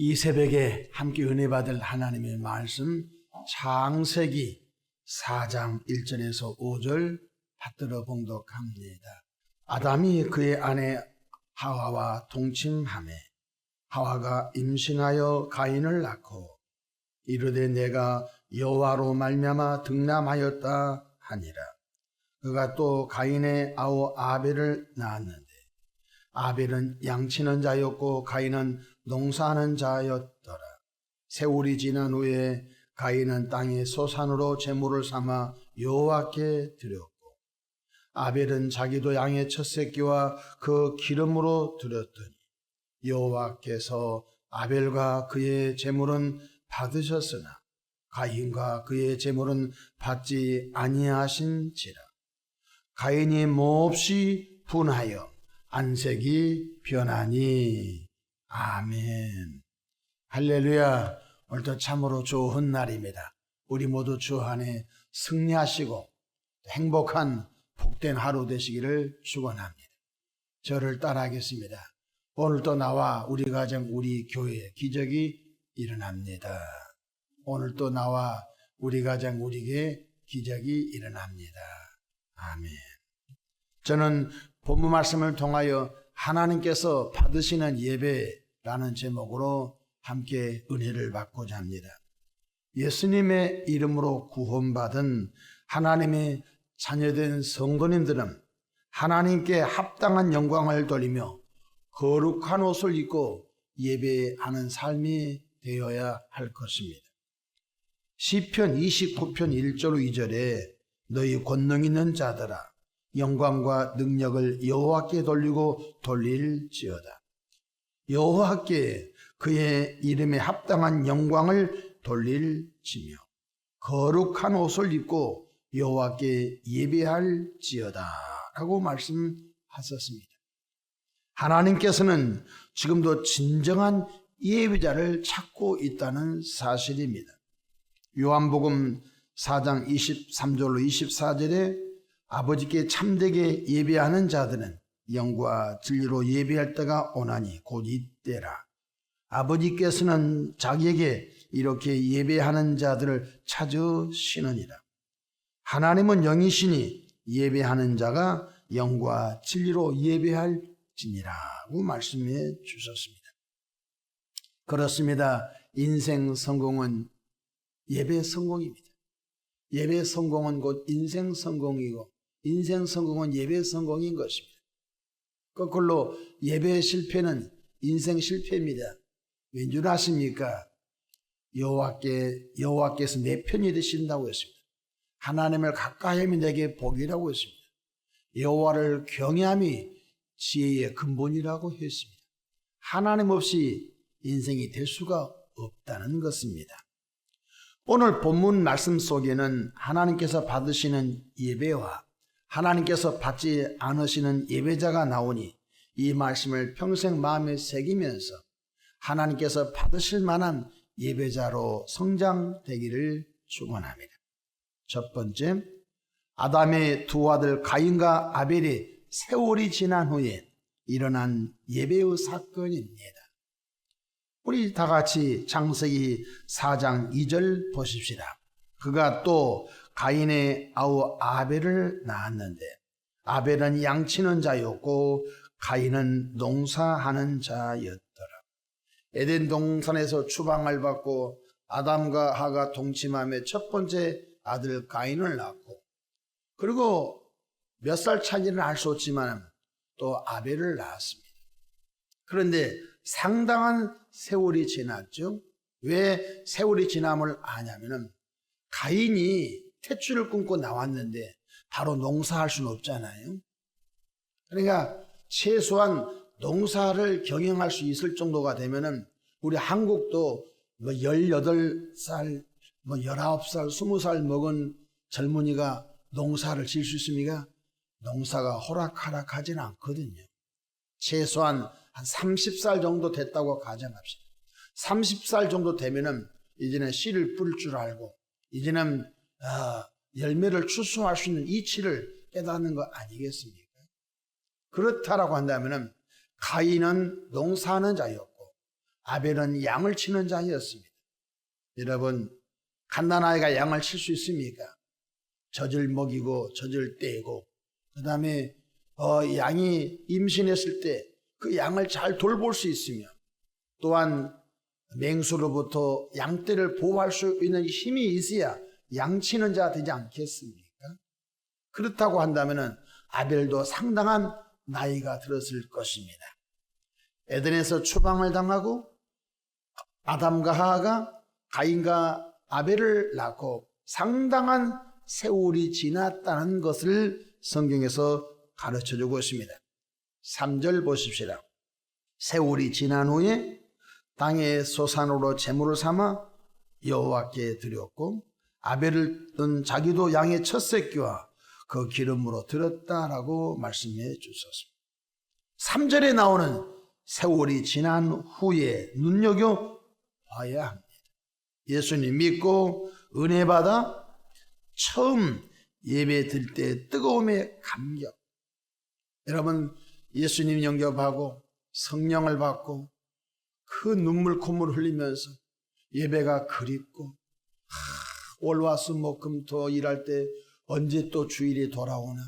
이 새벽에 함께 은혜 받을 하나님의 말씀 창세기 4장 1절에서 5절 받들어 봉독합니다. 아담이 그의 아내 하와와 동침함에 하와가 임신하여 가인을 낳고 이르되 내가 여호와로 말미암아 등남하였다 하니라. 그가 또 가인의 아우 아벨을 낳았는데 아벨은 양치는 자였고 가인은 농사하는 자였더라. 세월이 지난 후에 가인은 땅의 소산으로 제물을 삼아 여호와께 드렸고 아벨은 자기도 양의 첫 새끼와 그 기름으로 드렸더니 여호와께서 아벨과 그의 제물은 받으셨으나 가인과 그의 제물은 받지 아니하신지라 가인이 몹시 분하여 안색이 변하니. 아멘. 할렐루야. 오늘도 참으로 좋은 날입니다. 우리 모두 주 안에 승리하시고 행복한 복된 하루 되시기를 축원합니다. 저를 따라하겠습니다. 오늘도 나와 우리 가정 우리 교회 기적이 일어납니다. 오늘도 나와 우리 가정 우리에게 기적이 일어납니다. 아멘. 저는 본문 말씀을 통하여 하나님께서 받으시는 예배라는 제목으로 함께 은혜를 받고자 합니다. 예수님의 이름으로 구원받은 하나님의 자녀된 성도님들은 하나님께 합당한 영광을 돌리며 거룩한 옷을 입고 예배하는 삶이 되어야 할 것입니다. 시편 29편 1절 2절에 너희 권능 있는 자들아 영광과 능력을 여호와께 돌리고 돌릴지어다. 여호와께 그의 이름에 합당한 영광을 돌릴지며 거룩한 옷을 입고 여호와께 예배할지어다라고 말씀하셨습니다. 하나님께서는 지금도 진정한 예배자를 찾고 있다는 사실입니다. 요한복음 4장 23절로 24절에 아버지께 참되게 예배하는 자들은 영과 진리로 예배할 때가 오나니 곧 이때라. 아버지께서는 자기에게 이렇게 예배하는 자들을 찾으시느니라. 하나님은 영이시니 예배하는 자가 영과 진리로 예배할 지니라고 말씀해 주셨습니다. 그렇습니다. 인생 성공은 예배 성공입니다. 예배 성공은 곧 인생 성공이고 인생 성공은 예배 성공인 것입니다. 거꾸로 예배 실패는 인생 실패입니다. 왠 줄 아십니까? 여호와께 여호와께서 내 편이 되신다고 했습니다. 하나님을 가까이 하면 내게 복이라고 했습니다. 여호와를 경외함이 지혜의 근본이라고 했습니다. 하나님 없이 인생이 될 수가 없다는 것입니다. 오늘 본문 말씀 속에는 하나님께서 받으시는 예배와 하나님께서 받지 않으시는 예배자가 나오니 이 말씀을 평생 마음에 새기면서 하나님께서 받으실 만한 예배자로 성장되기를 축원합니다. 첫 번째, 아담의 두 아들 가인과 아벨이 세월이 지난 후에 일어난 예배의 사건입니다. 우리 다 같이 창세기 4장 2절 보십시다. 그가 또 가인의 아우 아벨을 낳았는데 아벨은 양치는 자였고 가인은 농사하는 자였더라. 에덴 동산에서 추방을 받고 아담과 하가 동침함에 첫 번째 아들 가인을 낳고 그리고 몇 살 차이는 알 수 없지만 또 아벨을 낳았습니다. 그런데 상당한 세월이 지났죠. 왜 세월이 지남을 아냐면은 가인이 퇴출을 끊고 나왔는데 바로 농사할 수는 없잖아요. 그러니까 최소한 농사를 경영할 수 있을 정도가 되면은 우리 한국도 뭐 18살, 뭐 19살, 20살 먹은 젊은이가 농사를 지을 수 있습니까? 농사가 호락하락하지는 않거든요. 최소한 한 30살 정도 됐다고 가정합시다. 30살 정도 되면은 이제는 씨를 뿌릴 줄 알고 이제는 어, 열매를 추수할 수 있는 이치를 깨닫는 거 아니겠습니까? 그렇다라고 한다면은 가인은 농사하는 자였고 아벨은 양을 치는 자였습니다. 여러분, 갓난 아이가 양을 칠 수 있습니까? 젖을 먹이고 젖을 떼고 그 다음에 어, 양이 임신했을 때 그 양을 잘 돌볼 수 있으며 또한 맹수로부터 양떼를 보호할 수 있는 힘이 있어야 양치는 자 되지 않겠습니까? 그렇다고 한다면 아벨도 상당한 나이가 들었을 것입니다. 에덴에서 추방을 당하고 아담과 하하가 가인과 아벨을 낳고 상당한 세월이 지났다는 것을 성경에서 가르쳐 주고 있습니다. 3절 보십시다. 세월이 지난 후에 땅의 소산으로 제물을 삼아 여호와께 드렸고 아벨을 뜬 자기도 양의 첫 새끼와 그 기름으로 드렸다라고 말씀해 주셨습니다. 3절에 나오는 세월이 지난 후에 눈여겨 봐야 합니다. 예수님 믿고 은혜 받아 처음 예배 들 때 뜨거움의 감격. 여러분 예수님 영접하고 성령을 받고 그 눈물 콧물 흘리면서 예배가 그립고 월화수목금토 일할 때 언제 또 주일이 돌아오나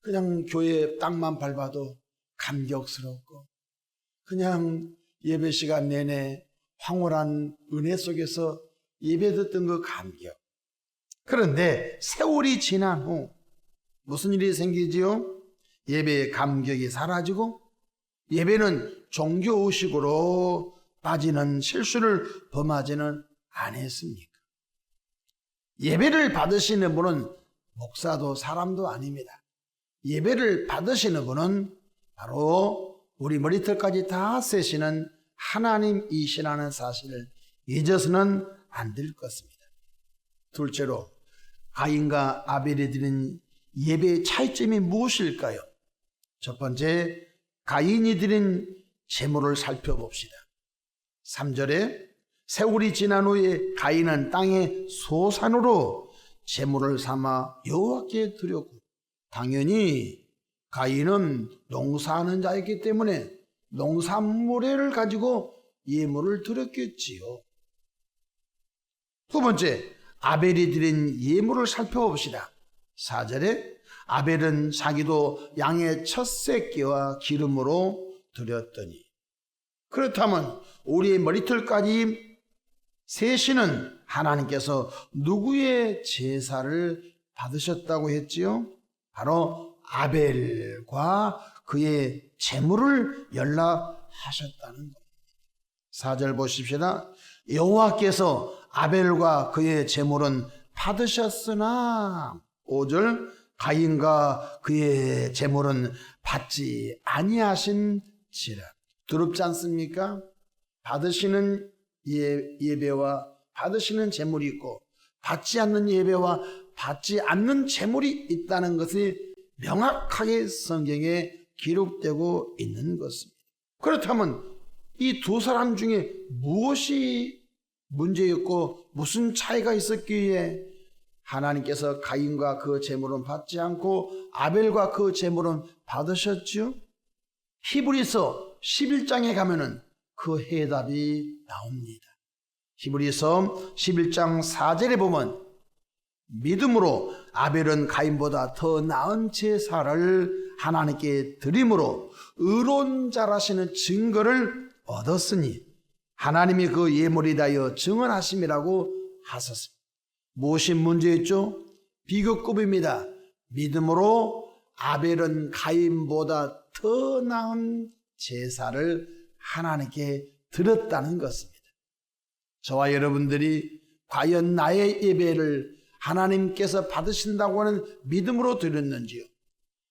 그냥 교회 땅만 밟아도 감격스럽고 그냥 예배 시간 내내 황홀한 은혜 속에서 예배 듣던 그 감격 그런데 세월이 지난 후 무슨 일이 생기지요? 예배의 감격이 사라지고 예배는 종교의식으로 빠지는 실수를 범하지는 않았습니까? 예배를 받으시는 분은 목사도 사람도 아닙니다. 예배를 받으시는 분은 바로 우리 머리털까지 다 세시는 하나님이시라는 사실을 잊어서는 안 될 것입니다. 둘째로 가인과 아벨이 드린 예배의 차이점이 무엇일까요? 첫 번째, 가인이 드린 제물을 살펴봅시다. 3절에 세월이 지난 후에 가인은 땅의 소산으로 제물을 삼아 여호와께 드렸고 당연히 가인은 농사하는 자였기 때문에 농산물을 가지고 예물을 드렸겠지요. 두 번째, 아벨이 드린 예물을 살펴봅시다. 4절에 아벨은 자기도 양의 첫 새끼와 기름으로 드렸더니 그렇다면 우리의 머리털까지 세시는 하나님께서 누구의 제사를 받으셨다고 했지요? 바로 아벨과 그의 재물을 연락하셨다는 겁니다. 4절 보십시다. 여호와께서 아벨과 그의 재물은 받으셨으나 5절 가인과 그의 재물은 받지 아니하신지라. 두렵지 않습니까? 받으시는 예, 예배와 받으시는 재물이 있고 받지 않는 예배와 받지 않는 재물이 있다는 것이 명확하게 성경에 기록되고 있는 것입니다. 그렇다면 이 두 사람 중에 무엇이 문제였고 무슨 차이가 있었기에 하나님께서 가인과 그 재물은 받지 않고 아벨과 그 재물은 받으셨지요? 히브리서 11장에 가면은 그 해답이 나옵니다. 히브리서 11장 4절에 보면 믿음으로 아벨은 가인보다 더 나은 제사를 하나님께 드림으로 의로운 자라시는 증거를 얻었으니 하나님이 그 예물이 다 여 증언하심이라고 하셨습니다. 무엇이 문제였죠? 비교급입니다. 믿음으로 아벨은 가인보다 더 나은 제사를 하나님께 드렸다는 것입니다. 저와 여러분들이 과연 나의 예배를 하나님께서 받으신다고 하는 믿음으로 드렸는지요?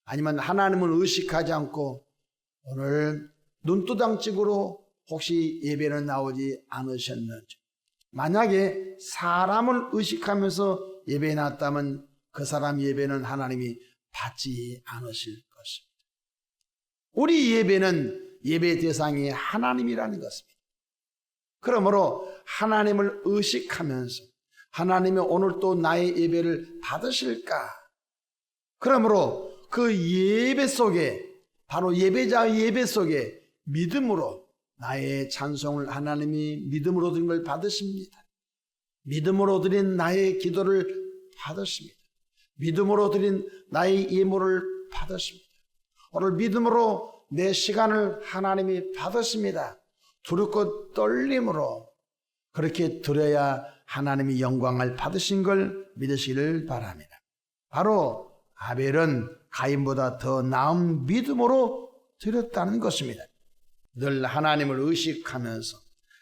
아니면 하나님을 의식하지 않고 오늘 눈두덩찍으로 혹시 예배는 나오지 않으셨는지? 만약에 사람을 의식하면서 예배에 나왔다면 그 사람 예배는 하나님이 받지 않으실 것입니다. 우리 예배는 예배 대상이 하나님이라는 것입니다. 그러므로 하나님을 의식하면서 하나님이 오늘 또 나의 예배를 받으실까? 그러므로 그 예배 속에 바로 예배자의 예배 속에 믿음으로 나의 찬송을 하나님이 믿음으로 드린 걸 받으십니다. 믿음으로 드린 나의 기도를 받으십니다. 믿음으로 드린 나의 예물을 받으십니다. 오늘 믿음으로 내 시간을 하나님이 받으십니다. 두렵고 떨림으로 그렇게 드려야 하나님이 영광을 받으신 걸 믿으시기를 바랍니다. 바로 아벨은 가인보다 더 나은 믿음으로 드렸다는 것입니다. 늘 하나님을 의식하면서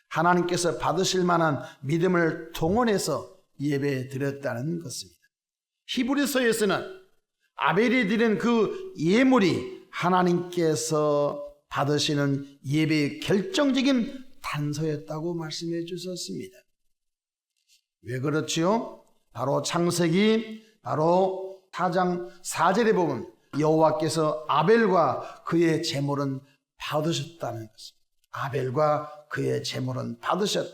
하나님께서 받으실 만한 믿음을 동원해서 예배 드렸다는 것입니다. 히브리서에서는 아벨이 드린 그 예물이 하나님께서 받으시는 예배의 결정적인 단서였다고 말씀해 주셨습니다. 왜 그렇지요? 바로 창세기 바로 4장 4절에 보면 여호와께서 아벨과 그의 제물은 받으셨다는 것입니다. 아벨과 그의 제물은 받으셨.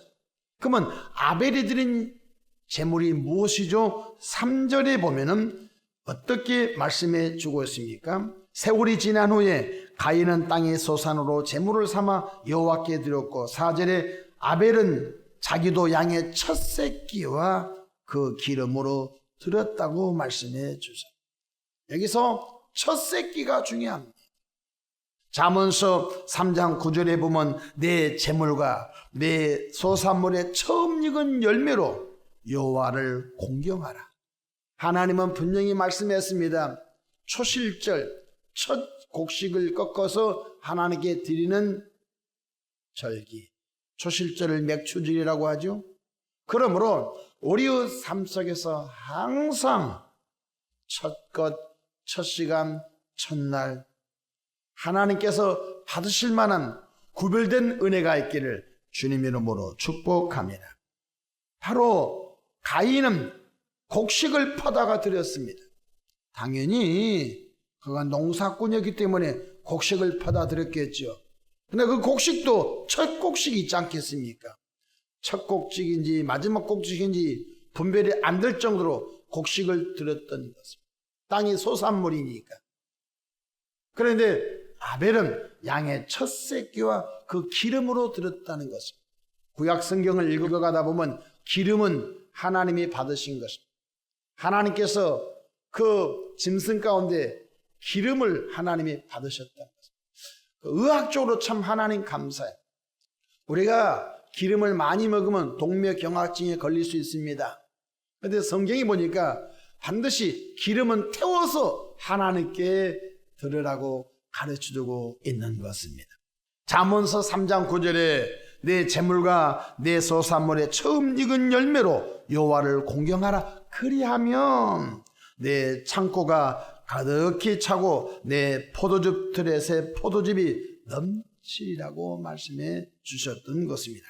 그러면 아벨이 드린 제물이 무엇이죠? 3절에 보면은 어떻게 말씀해 주고 있습니까? 세월이 지난 후에 가인은 땅의 소산으로 제물을 삼아 여호와께 드렸고 4절에 아벨은 자기도 양의 첫 새끼와 그 기름으로 드렸다고 말씀해 주셨. 여기서 첫 새끼가 중요합니다. 잠언서 3장 9절에 보면 내 재물과 내 소산물의 처음 익은 열매로 여호와를 공경하라. 하나님은 분명히 말씀했습니다. 초실절 첫 곡식을 꺾어서 하나님께 드리는 절기. 초실절을 맥추절이라고 하죠. 그러므로 우리의 삶 속에서 항상 첫 것, 첫 시간, 첫날 하나님께서 받으실 만한 구별된 은혜가 있기를 주님 이름으로 축복합니다. 바로 가인은 곡식을 퍼다가 드렸습니다. 당연히 그가 농사꾼이었기 때문에 곡식을 드렸겠죠. 근데 그 곡식도 첫 곡식이 있지 않겠습니까? 첫 곡식인지 마지막 곡식인지 분별이 안 될 정도로 곡식을 드렸던 것입니다. 땅이 소산물이니까. 그런데 아벨은 양의 첫 새끼와 그 기름으로 드렸다는 것입니다. 구약 성경을 읽어가다 보면 기름은 하나님이 받으신 것입니다. 하나님께서 그 짐승 가운데 기름을 하나님이 받으셨다는 것입니다. 그 의학적으로 참 하나님 감사해요. 우리가 기름을 많이 먹으면 동맥경화증에 걸릴 수 있습니다. 그런데 성경이 보니까 반드시 기름은 태워서 하나님께 들으라고 가르쳐주고 있는 것입니다. 잠언서 3장 9절에 내 재물과 내 소산물의 처음 익은 열매로 여호와를 공경하라. 그리하면 내 창고가 가득히 차고 내 포도즙 틀에 포도즙이 넘치리라고 말씀해 주셨던 것입니다.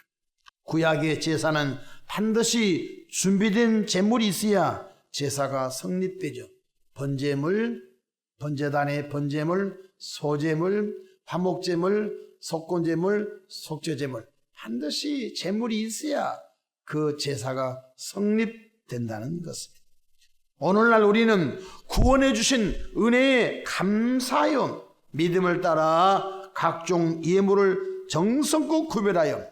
구약의 제사는 반드시 준비된 제물이 있어야 제사가 성립되죠. 번제물, 번제단의 번제물, 소제물, 화목제물, 속건제물, 속죄제물 반드시 제물이 있어야 그 제사가 성립된다는 것입니다. 오늘날 우리는 구원해 주신 은혜에 감사하여 믿음을 따라 각종 예물을 정성껏 구별하여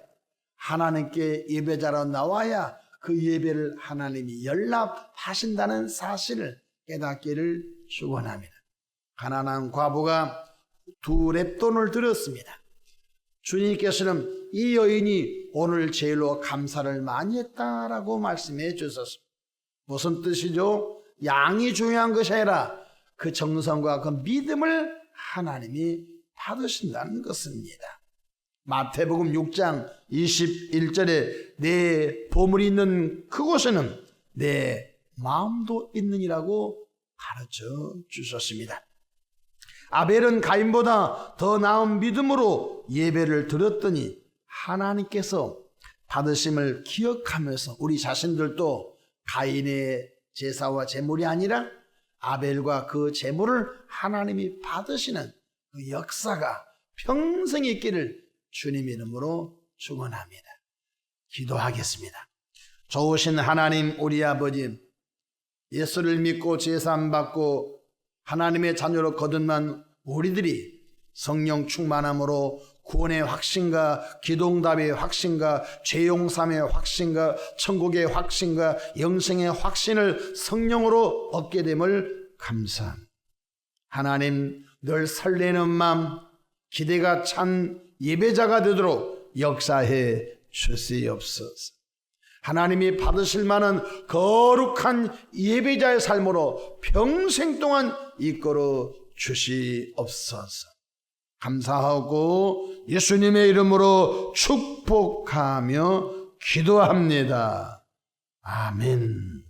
하나님께 예배자로 나와야 그 예배를 하나님이 연락하신다는 사실을 깨닫기를 축원합니다. 가난한 과부가 두 랩돈을 들었습니다. 주님께서는 이 여인이 오늘 제일로 감사를 많이 했다라고 말씀해 주셨습니다. 무슨 뜻이죠? 양이 중요한 것이 아니라 그 정성과 그 믿음을 하나님이 받으신다는 것입니다. 마태복음 6장 21절에 내 보물이 있는 그곳에는 내 마음도 있느니라고 가르쳐 주셨습니다. 아벨은 가인보다 더 나은 믿음으로 예배를 드렸더니 하나님께서 받으심을 기억하면서 우리 자신들도 가인의 제사와 제물이 아니라 아벨과 그 제물을 하나님이 받으시는 그 역사가 평생 있기를 주님 이름으로 축원합니다. 기도하겠습니다. 좋으신 하나님 우리 아버지 예수를 믿고 제사 받고 하나님의 자녀로 거듭난 우리들이 성령 충만함으로 구원의 확신과 기동답의 확신과 죄용삼의 확신과 천국의 확신과 영생의 확신을 성령으로 얻게 됨을 감사합니다. 하나님 늘 설레는 마음 기대가 찬 예배자가 되도록 역사해 주시옵소서. 하나님이 받으실 만한 거룩한 예배자의 삶으로 평생 동안 이끌어 주시옵소서. 감사하고 예수님의 이름으로 축복하며 기도합니다. 아멘.